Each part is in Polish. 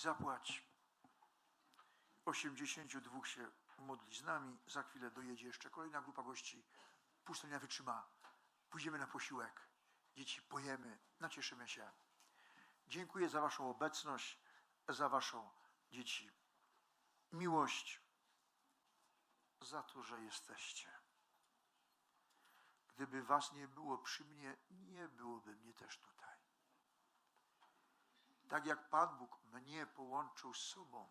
Zapłać. 82 się modli z nami. Za chwilę dojedzie jeszcze kolejna grupa gości. Pustelnia wytrzyma. Pójdziemy na posiłek. Dzieci pojemy, nacieszymy się. Dziękuję za Waszą obecność, za Waszą dzieci miłość, za to, że jesteście. Gdyby Was nie było przy mnie, nie byłoby mnie też tutaj. Tak jak Pan Bóg mnie połączył z sobą,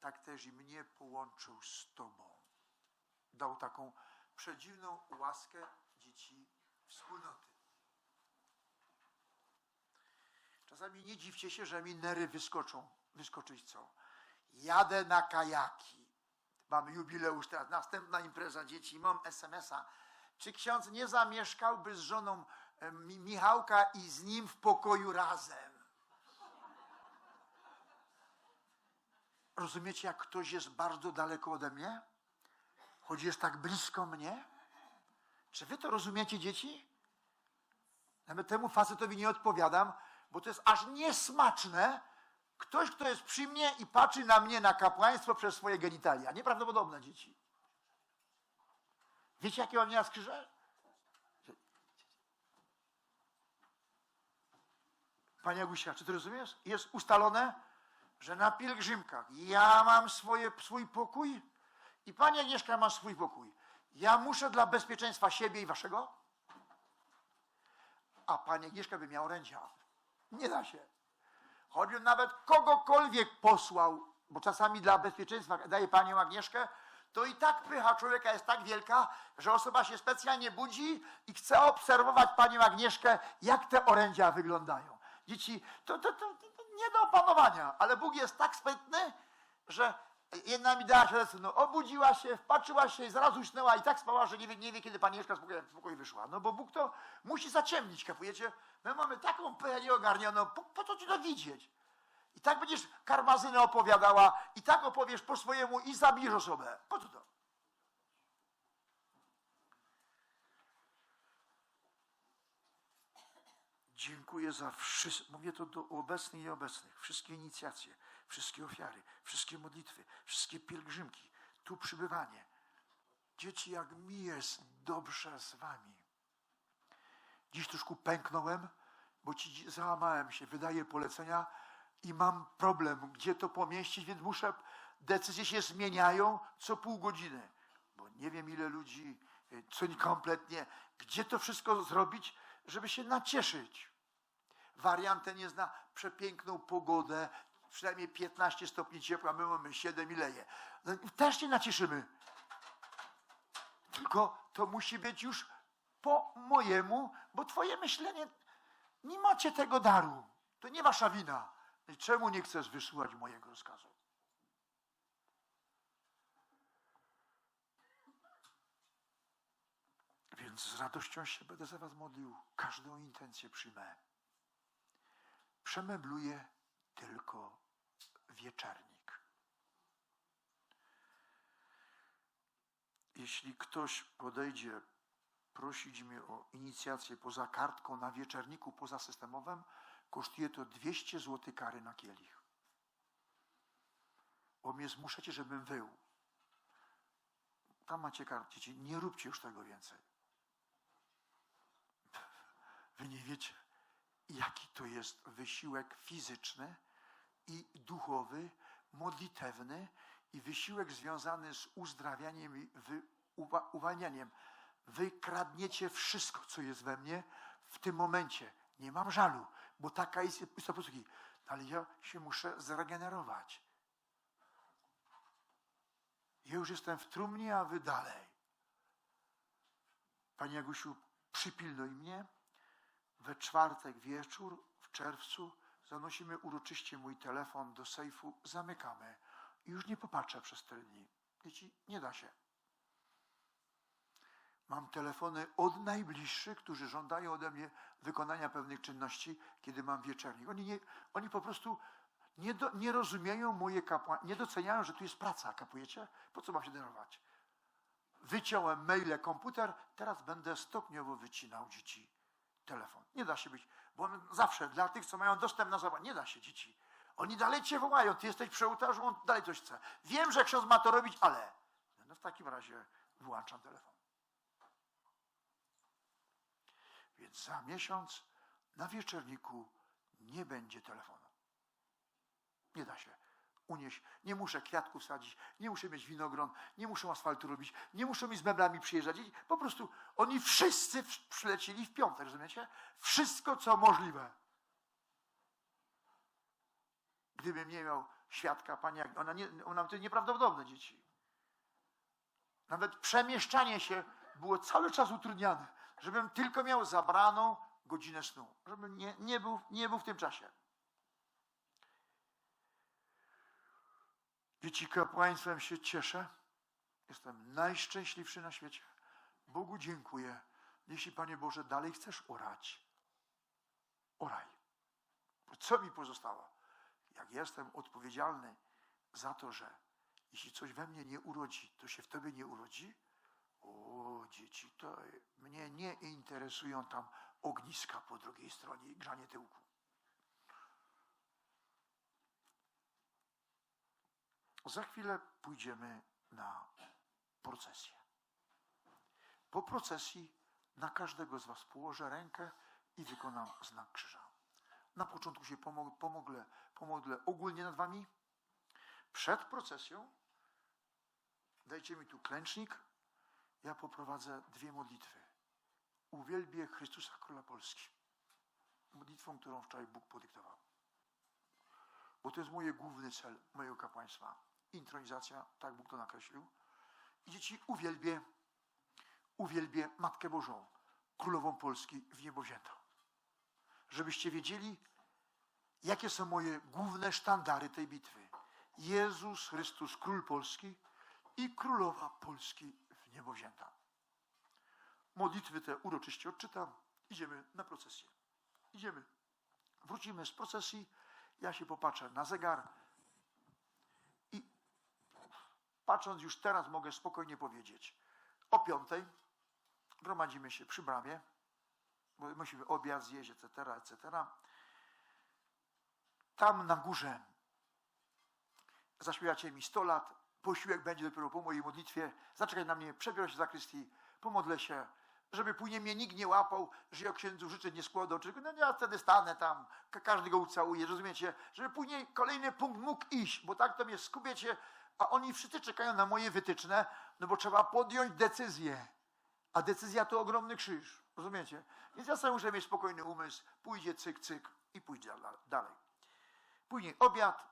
tak też i mnie połączył z Tobą. Dał taką przedziwną łaskę dzieci wspólnoty. Czasami nie dziwcie się, że mi nery wyskoczą. Wyskoczyć co? Jadę na kajaki. Mamy jubileusz teraz, następna impreza dzieci. Mam SMS-a. Czy ksiądz nie zamieszkałby z żoną Mi- Michałka i z nim w pokoju razem? Rozumiecie, jak ktoś jest bardzo daleko ode mnie? Choć jest tak blisko mnie? Czy wy to rozumiecie, dzieci? Nawet temu facetowi nie odpowiadam, bo to jest aż niesmaczne. Ktoś, kto jest przy mnie i patrzy na mnie, na kapłaństwo przez swoje genitalia. Nieprawdopodobne, dzieci. Wiecie, jakie on miał skrzyże? Panie Agusia, czy ty rozumiesz? Jest ustalone, że na pielgrzymkach ja mam swoje, swój pokój i pani Agnieszka ma swój pokój. Ja muszę dla bezpieczeństwa siebie i waszego, a pani Agnieszka by miała orędzia. Nie da się. Choćbym nawet kogokolwiek posłał, bo czasami dla bezpieczeństwa daje panią Agnieszkę, to i tak pycha człowieka jest tak wielka, że osoba się specjalnie budzi i chce obserwować panią Agnieszkę, jak te orędzia wyglądają. Dzieci, to, to, to, to nie do opanowania, ale Bóg jest tak sprytny, że jedna mi dała się no, obudziła się, wpatrzyła się i zaraz usnęła i tak spała, że nie wie, nie wie kiedy pani Agnieszka z pokoju, z pokoju wyszła. No bo Bóg to musi zaciemnić, kapujecie? My mamy taką pychę nieogarnioną, po, po co ci to widzieć? I tak będziesz karmazynę opowiadała, i tak opowiesz po swojemu i zabijesz osobę. Po co to? Dziękuję za wszystko, mówię to do obecnych i obecnych, wszystkie inicjacje, wszystkie ofiary, wszystkie modlitwy, wszystkie pielgrzymki, tu przybywanie. Dzieci, jak mi jest dobrze z wami. Dziś troszkę pęknąłem, bo ci załamałem się, wydaję polecenia i mam problem, gdzie to pomieścić, więc muszę, decyzje się zmieniają co pół godziny, bo nie wiem ile ludzi, y, co nie kompletnie, gdzie to wszystko zrobić, żeby się nacieszyć. Wariant ten jest na przepiękną pogodę, przynajmniej 15 stopni ciepła, my mamy 7 i leje. No, też się nacieszymy. Tylko to musi być już po mojemu, bo twoje myślenie, nie macie tego daru. To nie wasza wina. I Czemu nie chcesz wysłuchać mojego rozkazu? Więc z radością się będę za was modlił. Każdą intencję przyjmę. Przemebluję tylko wieczernik. Jeśli ktoś podejdzie prosić mnie o inicjację poza kartką na wieczerniku pozasystemowym, kosztuje to 200 zł kary na kielich. Bo mnie zmuszacie, żebym wył. Tam macie. Dzieci, nie róbcie już tego więcej. Wy nie wiecie, jaki to jest wysiłek fizyczny i duchowy, modlitewny i wysiłek związany z uzdrawianiem i wy, uwa, uwalnianiem. Wy kradniecie wszystko, co jest we mnie w tym momencie. Nie mam żalu, bo taka jest istota posługi. Ale ja się muszę zregenerować. Ja już jestem w trumnie, a wy dalej. Panie Jagusiu, przypilnuj mnie. We czwartek wieczór, w czerwcu, zanosimy uroczyście mój telefon do sejfu, zamykamy. I już nie popatrzę przez cztery dni. Dzieci, nie da się. Mam telefony od najbliższych, którzy żądają ode mnie wykonania pewnych czynności, kiedy mam wieczernik. Oni, nie, oni po prostu nie, do, nie rozumieją moje kapła, nie doceniają, że tu jest praca, kapujecie? Po co mam się denerwować? Wyciąłem maile, komputer, teraz będę stopniowo wycinał dzieci telefon. Nie da się być, bo zawsze dla tych, co mają dostęp na zobacz, nie da się dzieci. Oni dalej cię wołają, ty jesteś przy ołtarzu, on dalej coś chce. Wiem, że ksiądz ma to robić, ale no w takim razie wyłączam telefon. Więc za miesiąc na wieczorniku nie będzie telefonu. Nie da się unieść. Nie muszę kwiatków sadzić, nie muszę mieć winogron, nie muszę asfaltu robić, nie muszę mi z meblami przyjeżdżać. Po prostu oni wszyscy przylecieli w piątek, rozumiecie? Wszystko, co możliwe. Gdybym nie miał świadka, pani, ona, nie, ona to nieprawdopodobne dzieci. Nawet przemieszczanie się było cały czas utrudniane, żebym tylko miał zabraną godzinę snu, żebym nie, nie, był, nie był w tym czasie. Dzieci kapłaństwem się cieszę. Jestem najszczęśliwszy na świecie. Bogu dziękuję. Jeśli, Panie Boże, dalej chcesz orać, oraj. Bo co mi pozostało? Jak jestem odpowiedzialny za to, że jeśli coś we mnie nie urodzi, to się w Tobie nie urodzi? O, dzieci, to mnie nie interesują tam ogniska po drugiej stronie i grzanie tyłku. Za chwilę pójdziemy na procesję. Po procesji na każdego z Was położę rękę i wykonam znak krzyża. Na początku się pomogę, pomodlę ogólnie nad Wami. Przed procesją dajcie mi tu klęcznik. Ja poprowadzę dwie modlitwy. Uwielbię Chrystusa Króla Polski. Modlitwą, którą wczoraj Bóg podyktował. Bo to jest mój główny cel mojego kapłaństwa intronizacja, tak Bóg to nakreślił. I dzieci uwielbię, uwielbię Matkę Bożą, Królową Polski w niebo wzięto. Żebyście wiedzieli, jakie są moje główne sztandary tej bitwy. Jezus Chrystus, Król Polski i Królowa Polski w niebo wzięta. Modlitwy te uroczyście odczytam. Idziemy na procesję. Idziemy. Wrócimy z procesji. Ja się popatrzę na zegar patrząc już teraz mogę spokojnie powiedzieć, o piątej gromadzimy się przy bramie, bo musimy obiad zjeść, etc., etc. Tam na górze zaśpiewacie mi 100 lat, posiłek będzie dopiero po mojej modlitwie, zaczekaj na mnie, przebiorę się za Krystii, pomodlę się, żeby później mnie nikt nie łapał, że ja księdzu życzę nie składał, czy no ja wtedy stanę tam, każdy go ucałuje, rozumiecie? Żeby później kolejny punkt mógł iść, bo tak to mnie skubiecie, a oni wszyscy czekają na moje wytyczne, no bo trzeba podjąć decyzję. A decyzja to ogromny krzyż. Rozumiecie? Więc ja sobie muszę mieć spokojny umysł, pójdzie cyk, cyk i pójdzie dalej. Później obiad,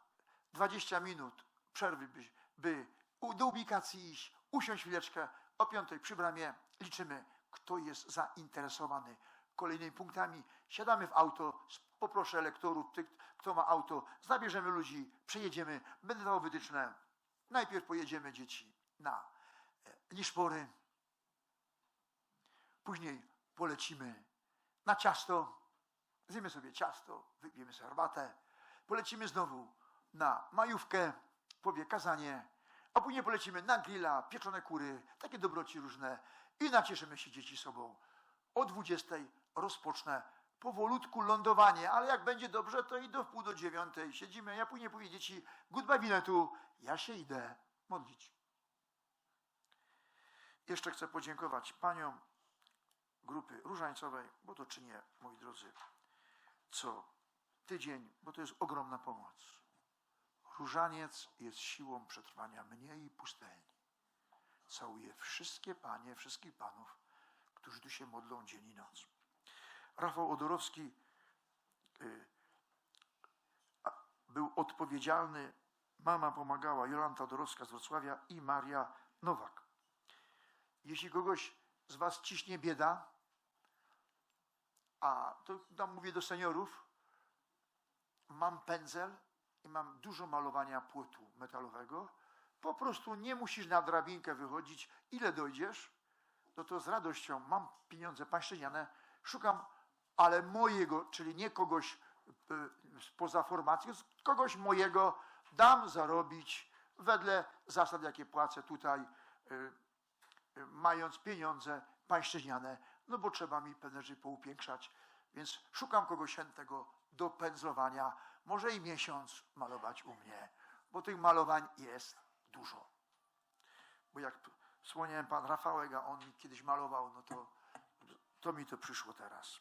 20 minut przerwy, by, by do ubikacji iść, usiąść chwileczkę, o piątej przy bramie liczymy, kto jest zainteresowany kolejnymi punktami. Siadamy w auto, poproszę lektorów, tych, kto ma auto, zabierzemy ludzi, przejedziemy, będę dawał wytyczne, Najpierw pojedziemy dzieci na Liszpory, e, później polecimy na ciasto, zjemy sobie ciasto, wypijemy sobie herbatę, polecimy znowu na majówkę, powie kazanie, a później polecimy na grilla, pieczone kury, takie dobroci różne. I nacieszymy się dzieci sobą. O 20 rozpocznę powolutku lądowanie, ale jak będzie dobrze, to i do wpół do dziewiątej siedzimy. Ja później powiedzieć dzieci, goodbye tu, ja się idę modlić. Jeszcze chcę podziękować paniom grupy różańcowej, bo to czynię, moi drodzy, co tydzień, bo to jest ogromna pomoc. Różaniec jest siłą przetrwania mnie i pustyni. Całuję wszystkie panie, wszystkich panów, którzy tu się modlą dzień i noc. Rafał Odorowski y, był odpowiedzialny, mama pomagała, Jolanta Odorowska z Wrocławia i Maria Nowak. Jeśli kogoś z Was ciśnie bieda, a to tam mówię do seniorów, mam pędzel i mam dużo malowania płytu metalowego, po prostu nie musisz na drabinkę wychodzić, ile dojdziesz, no to z radością mam pieniądze pańszczyniane, szukam ale mojego, czyli nie kogoś e, spoza formacji, kogoś mojego dam zarobić wedle zasad, jakie płacę tutaj, e, e, mając pieniądze pańszczyźniane, no bo trzeba mi pewne rzeczy poupiększać, więc szukam kogoś chętnego, do pędzlowania. Może i miesiąc malować u mnie, bo tych malowań jest dużo. Bo jak wspomniałem pan Rafałek, a on kiedyś malował, no to, to mi to przyszło teraz.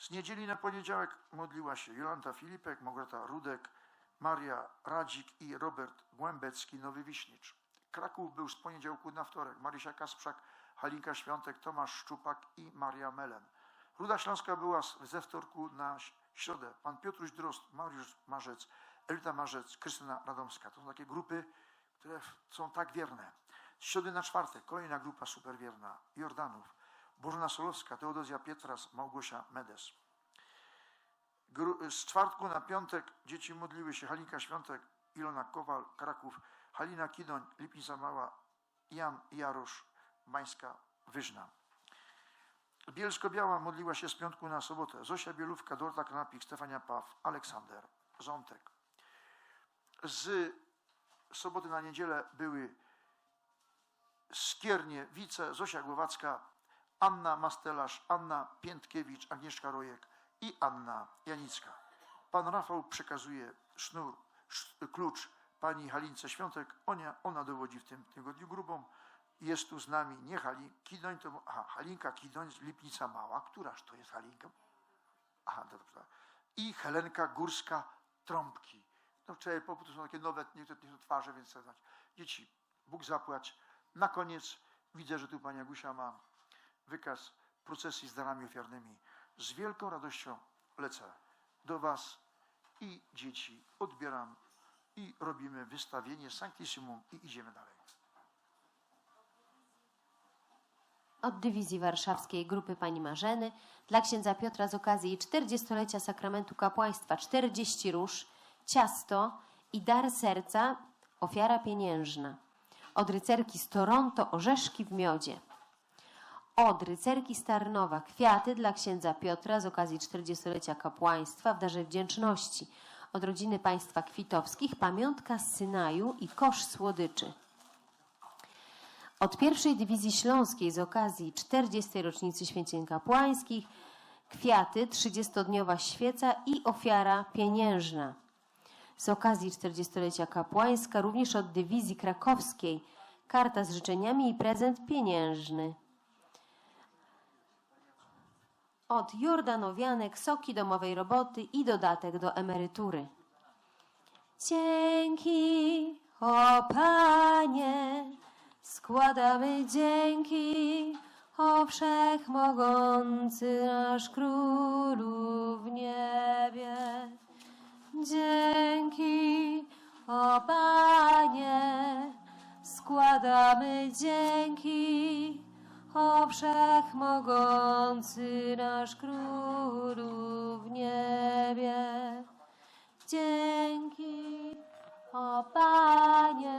Z niedzieli na poniedziałek modliła się Jolanta Filipek, Małgorzata Rudek, Maria Radzik i Robert Głębecki, Nowy Wiśnicz. Kraków był z poniedziałku na wtorek. Marysia Kasprzak, Halinka Świątek, Tomasz Szczupak i Maria Melen. Ruda Śląska była ze wtorku na środę. Pan Piotruś Drozd, Mariusz Marzec, Elita Marzec, Krystyna Radomska. To są takie grupy, które są tak wierne. Z środy na czwartek kolejna grupa superwierna. Jordanów, Bożena Solowska, Teodozja Pietras, Małgosia Medes. Z czwartku na piątek dzieci modliły się Halinka Świątek, Ilona Kowal, Kraków, Halina Kidoń, Lipnica Mała, Jan Jarosz, Bańska Wyżna. Bielsko-Biała modliła się z piątku na sobotę. Zosia Bielówka, Dorota Knapik, Stefania Paw, Aleksander Zątek. Z soboty na niedzielę były Skiernie, Wice, Zosia Głowacka, Anna Mastelarz, Anna Piętkiewicz, Agnieszka Rojek i Anna Janicka. Pan Rafał przekazuje sznur, sz, klucz pani Halince Świątek. Ona, ona dowodzi w tym tygodniu grupą. Jest tu z nami nie Halin, Kidoń, to, aha, Halinka Kidoń z Lipnica Mała. Któraż to jest Halinka? Aha, dobrze. I Helenka Górska Trąbki. No wczoraj po prostu są takie nowe niektóre niektóre twarze, więc trzeba znać. Dzieci, Bóg zapłać. Na koniec widzę, że tu pani Agusia ma wykaz procesji z darami ofiarnymi. Z wielką radością lecę do was i dzieci odbieram i robimy wystawienie Sanctissimum i idziemy dalej. od dywizji warszawskiej grupy pani Marzeny dla księdza Piotra z okazji 40-lecia sakramentu kapłaństwa 40 róż, ciasto i dar serca, ofiara pieniężna. Od rycerki z Toronto orzeszki w miodzie. Od rycerki z Tarnowa kwiaty dla księdza Piotra z okazji 40-lecia kapłaństwa w darze wdzięczności. Od rodziny państwa kwitowskich pamiątka z Synaju i kosz słodyczy. Od pierwszej dywizji śląskiej z okazji 40. rocznicy święceń kapłańskich kwiaty, 30-dniowa świeca i ofiara pieniężna. Z okazji 40-lecia kapłańska również od dywizji krakowskiej karta z życzeniami i prezent pieniężny. Od Jordanowianek soki domowej roboty i dodatek do emerytury. Dzięki, o Panie, składamy dzięki, o Wszechmogący nasz Królu w niebie. Dzięki, o Panie, składamy dzięki, o Wszechmogący nasz Królu w niebie. Dzięki, o Panie,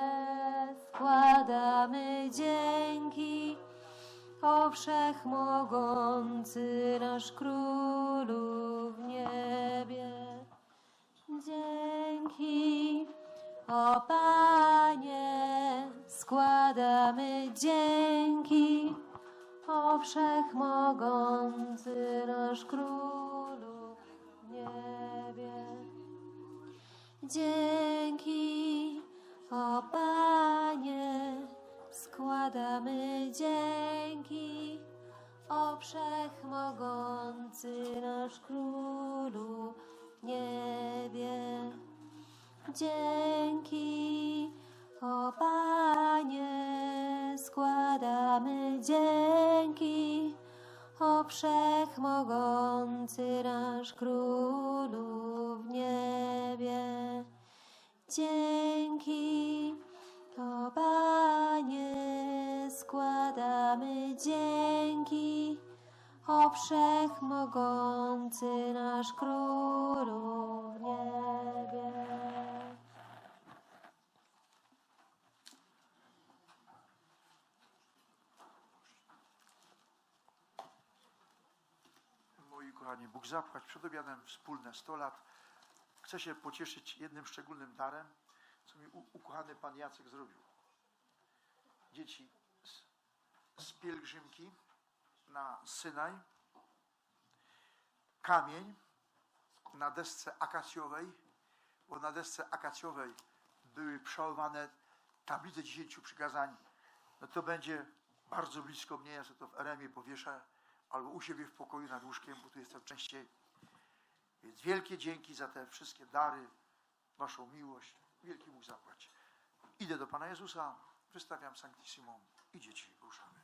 składamy dzięki, o Wszechmogący nasz Królu w niebie. Dzięki, o Panie, Wszechmogący nasz Królu w niebie. Dzięki, o Panie, składamy dzięki, o Wszechmogący nasz Królu w niebie. Dzięki, o Panie, składamy dzięki, o Wszechmogący nasz Królu w niebie. Dzięki, o Panie, składamy dzięki, o Wszechmogący nasz Królu w niebie. Moi kochani, Bóg zapłać przed obiadem wspólne 100 lat. Chcę się pocieszyć jednym szczególnym darem, co mi ukochany Pan Jacek zrobił. Dzieci z, z pielgrzymki na Synaj, kamień na desce akacjowej, bo na desce akacjowej były przechowywane tablice dziesięciu przykazań, no to będzie bardzo blisko mnie, ja sobie to w Eremie powieszę, albo u siebie w pokoju nad łóżkiem, bo tu jestem częściej. Więc wielkie dzięki za te wszystkie dary, waszą miłość. Wielki Bóg zapłać. Idę do Pana Jezusa, wystawiam Sanctissimum i dzieci ruszam.